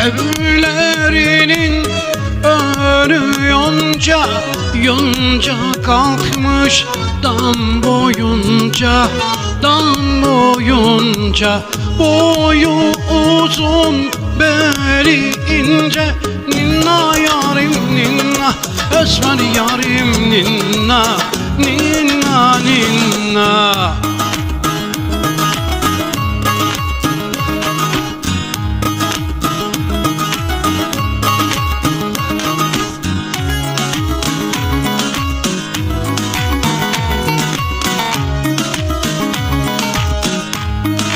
Evlerinin önü yonca Yonca kalkmış dam boyunca Dam boyunca. Boyu uzun beli ince Ninna yarim ninna Esmer yarim ninna.